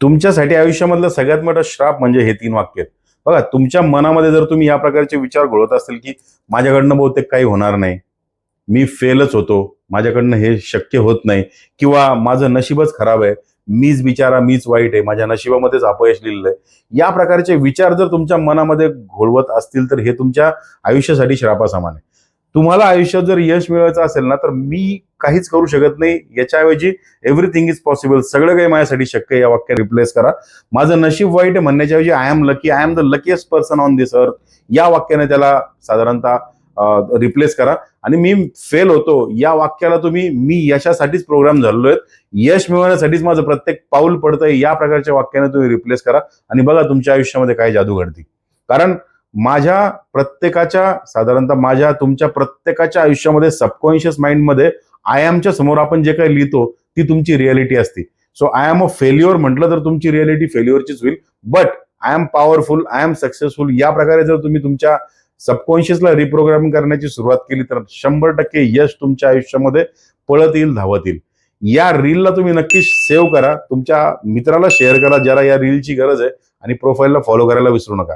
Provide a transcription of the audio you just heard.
तुमच्यासाठी आयुष्यामधलं सगळ्यात मोठा श्राप म्हणजे हे तीन वाक्य आहेत. बघा तुमच्या मनामध्ये जर तुम्ही या प्रकारचे विचार घोळत असतील की माझ्याकडनं बहुतेक काही होणार नाही मी फेलच होतो माझ्याकडनं हे शक्य होत नाही किंवा माझं नशीबच खराब आहे मीच बिचारा मीच वाईट आहे माझ्या नशिबामध्येच अपयश लिहिलेलं आहे या प्रकारचे विचार जर तुमच्या मनामध्ये घोळवत असतील तर हे तुमच्या आयुष्यासाठी श्रापासमान आहे. तुम्हाला आयुष्यात जर यश मिळवायचं असेल ना तर मी काहीच करू शकत नाही. याच्याऐवजी एव्हरीथिंग इज पॉसिबल सगळं काही माझ्यासाठी शक्य आहे या वाक्य रिप्लेस करा. माझं नशीब वाईट आहे म्हणण्याच्याऐवजी I am lucky I am the luckiest person on this earth या वाक्याने त्याला साधारणतः रिप्लेस करा. आणि मी फेल होतो. या वाक्याला तुम्ही मी यशासाठीच प्रोग्राम झालेलो आहेत यश मिळवण्यासाठीच माझं प्रत्येक पाऊल पडतंय. या प्रकारच्या वाक्याने तुम्ही रिप्लेस करा. आणि बघा तुमच्या आयुष्यामध्ये काय जादू घडती. कारण माझ्या प्रत्येकाच्या साधारणतः माझ्या तुमच्या प्रत्येकाच्या आयुष्यामध्ये सबकॉन्शियस माइंडमध्ये आय एमच्या समोर आपण जे काही लिहितो ती तुमची रियालिटी असते. So I am a failure म्हटलं तर तुमची रियालिटी फेल्युअरचीच होईल. But I am powerful I am successful या प्रकारे जर तुम्ही तुमच्या सबकॉन्शियसला रिप्रोग्रामिंग करण्याची सुरुवात केली तर शंभर टक्के यश तुमच्या आयुष्यामध्ये पळत येईल धावत येईल. या रीलला तुम्ही नक्कीच सेव्ह करा. तुमच्या मित्राला शेअर करा ज्याला या रीलची गरज आहे. आणि प्रोफाईलला फॉलो करायला विसरू नका.